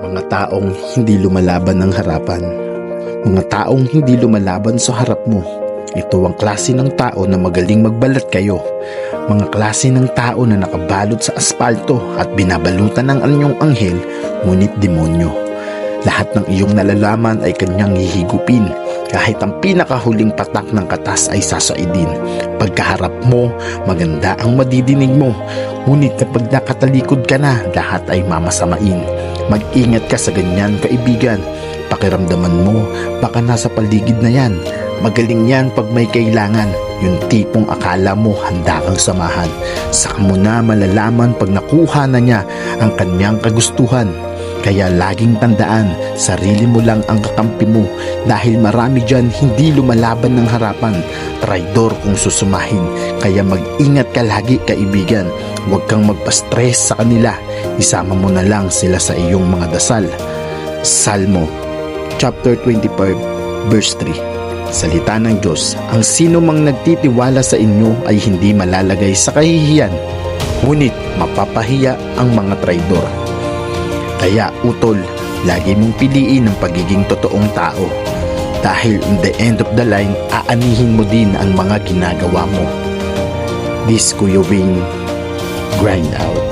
Mga taong hindi lumalaban ng harapan. Mga taong hindi lumalaban sa harap mo. Ito ang klase ng tao na magaling magbalat kayo. Mga klase ng tao na nakabalot sa aspalto at binabalutan ng anyong anghel, ngunit demonyo. Lahat ng iyong nalalaman ay kanyang hihigupin. Kahit ang pinakahuling patak ng katas ay sasaidin. Pagkaharap mo, maganda ang madidinig mo. Ngunit kapag nakatalikod ka na, lahat ay mamasamain. Mag-ingat ka sa ganyan, kaibigan. Pakiramdaman mo, baka nasa paligid na yan. Magaling yan pag may kailangan. Yung tipong akala mo handa kang samahan. Saka mo na malalaman pag nakuha na niya ang kanyang kagustuhan. Kaya laging tandaan, sarili mo lang ang kakampi mo dahil marami dyan hindi lumalaban ng harapan. Traidor kung susumahin. Kaya mag-ingat ka lagi kaibigan. Huwag kang magpa-stress sa kanila. Isama mo na lang sila sa iyong mga dasal. Salmo chapter 25 verse 3 Salita ng Diyos, ang sino mang nagtitiwala sa inyo ay hindi malalagay sa kahihiyan, ngunit mapapahiya ang mga traidor. Kaya utol, lagi mong piliin ang pagiging totoong tao. Dahil in the end of the line, aanihin mo din ang mga ginagawa mo. This Kuya Wing, grind out.